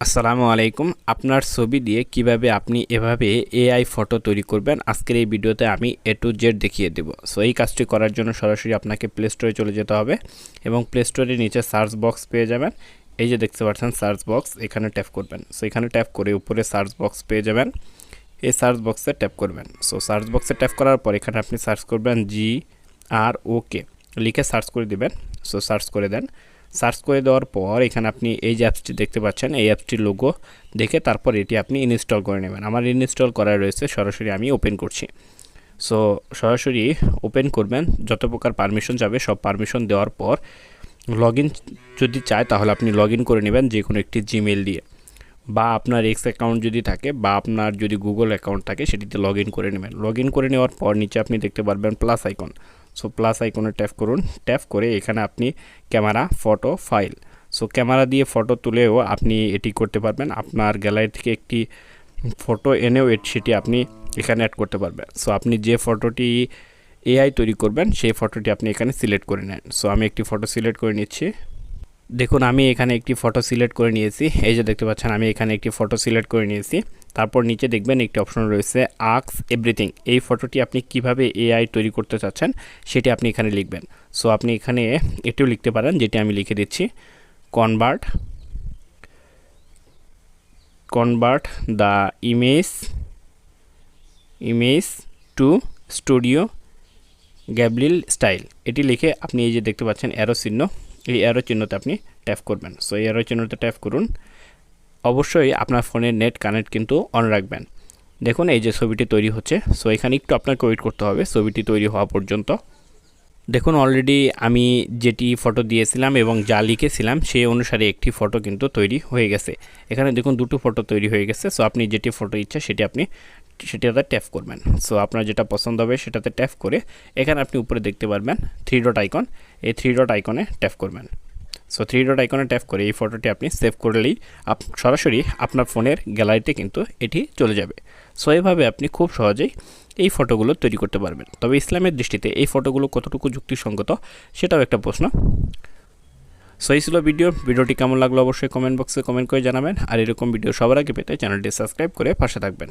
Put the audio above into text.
আসসালামু আলাইকুম। আপনার ছবি দিয়ে কীভাবে আপনি এভাবে এআই ফটো তৈরি করবেন, আজকের এই ভিডিওতে আমি এ টু জেড দেখিয়ে দেব। সো এই কাজটি করার জন্য সরাসরি আপনাকে প্লে স্টোরে চলে যেতে হবে এবং প্লে স্টোরের নিচে সার্চ বক্স পেয়ে যাবেন। এই যে দেখতে পাচ্ছেন সার্চ বক্স এখানে ট্যাপ করবেন। সো এখানে ট্যাপ করে উপরে সার্চ বক্স পেয়ে যাবেন। এই সার্চ বক্সে ট্যাপ করবেন। সো সার্চ বক্সে ট্যাপ করার পর এখানে আপনি সার্চ করবেন জি আর ওকে লিখে সার্চ করে দিবেন। সো সার্চ করে দেন। সার্চ করে দেওয়ার পর এখানে আপনি এই যে অ্যাপসটি দেখতে পাচ্ছেন, এই অ্যাপসটির লোগো দেখে তারপর এটি আপনি ইনস্টল করে নেবেন। আমার ইনস্টল করা রয়েছে, সরাসরি আমি ওপেন করছি। সো সরাসরি ওপেন করবেন, যত প্রকার পারমিশন যাবে, সব পারমিশন দেওয়ার পর লগ যদি চায়, তাহলে আপনি লগ করে নেবেন যে কোনো একটি জিমেল দিয়ে। বা আপনার এক্স অ্যাকাউন্ট যদি থাকে, বা আপনার যদি গুগল অ্যাকাউন্ট থাকে, সেটিতে লগ করে নেবেন। লগ করে নেওয়ার পর নিচে আপনি দেখতে পারবেন প্লাস আইকন সো প্লাস আইকনে ট্যাপ করুন। ট্যাপ করে এখানে আপনি camera photo file so camera দিয়ে ফটো তুলেও আপনি এটি করতে পারবেন। আপনার গ্যালারি থেকে একটি ফটো এনেও সেটি আপনি এখানে অ্যাড করতে পারবেন। সো আপনি যে ফটোটি এআই তৈরি করবেন, সেই ফটোটি আপনি এখানে সিলেক্ট করে নেন। সো আমি একটি ফটো সিলেক্ট করে নিচ্ছি। দেখুন, আমি এখানে একটি ফটো সিলেক্ট করে নিয়েছি। এই যে দেখতে পাচ্ছেন, আমি এখানে একটি ফটো সিলেক্ট করে নিয়েছি। তারপর নিচে দেখবেন একটি অপশন রয়েছে আক্স এভরিথিং এই ফটোটি আপনি কীভাবে এআই তৈরি করতে চাচ্ছেন, সেটি আপনি এখানে লিখবেন। সো আপনি এখানে এটিও লিখতে পারেন, যেটি আমি লিখে দিচ্ছি convert convert the image image to studio Ghibli style এটি লিখে আপনি এই যে দেখতে পাচ্ছেন অ্যারো চিহ্ন এই অ্যারো চিহ্নতে আপনি ট্যাপ করবেন। সো এই অ্যারো চিহ্নতে ট্যাপ করুন। অবশ্যই আপনার ফোনের নেট কানেক্ট কিন্তু অন রাখবেন। দেখুন, এই যে ছবিটি তৈরি হচ্ছে। সো এখানে একটু আপনাকে ওয়েট করতে হবে। ছবিটি তৈরি হওয়া পর্যন্ত। দেখুন অলরেডি আমি যেটি ফটো দিয়েছিলাম এবং যা লিখেছিলাম, সেই অনুসারে একটি ফটো কিন্তু তৈরি হয়ে গেছে। এখানে দেখুন, দুটো ফটো তৈরি হয়ে গেছে। সো আপনি যেটি ফটো ইচ্ছা, সেটি আপনি সেটাতে ট্যাপ করবেন। সো আপনার যেটা পছন্দ হবে সেটাতে ট্যাপ করে এখানে আপনি উপরে দেখতে পারবেন থ্রি ডট আইকন এই থ্রি ডট আইকনে ট্যাপ করবেন। সো থ্রি ডট আইকনে ট্যাপ করে এই ফটোটি আপনি সেভ করলেই আপ, সরাসরি আপনার ফোনের গ্যালারিতে কিন্তু এটি চলে যাবে। সো এভাবে আপনি খুব সহজেই এই ফটোগুলো তৈরি করতে পারবেন। তবে ইসলামের দৃষ্টিতে এই ফটোগুলো কতটুকু যুক্তিসঙ্গত সেটাও একটা প্রশ্ন। সো এই ছিল ভিডিও ভিডিওটি কেমন লাগল অবশ্যই কমেন্ট বক্সে কমেন্ট করে জানাবেন। আর এরকম ভিডিও সবার আগে পেতে চ্যানেলটি সাবস্ক্রাইব করে পাশে থাকবেন।